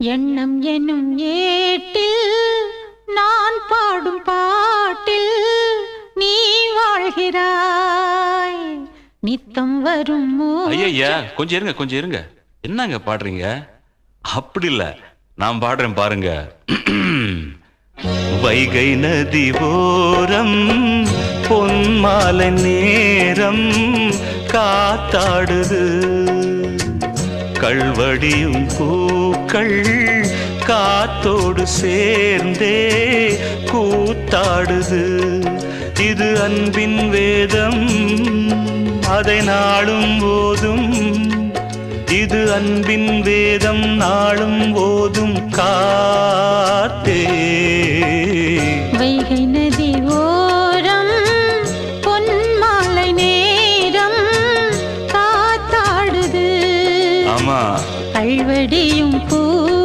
எண்ணம் எனும் ஏட்டில் நான் பாடும் பாட்டில் நீ வாழ்கிறாய். நித்தம் வரும் ஐயா கொஞ்சம் இருங்க கொஞ்சம் இருங்க. என்னங்க பாடுறீங்க? அப்படி இல்ல. நான் பாடுறேன் பாருங்க. வைகை நதி ஓரம் பொன்மாலை நேரம் காத்தாடுது. கல்வடியும் பூக்கள் காத்தோடு சேர்ந்தே கூத்தாடுது. இது அன்பின் வேதம் அதை நாளும் போதும். இது அன்பின் வேதம் நாளும் போதும். கா தெரியுமா? பூ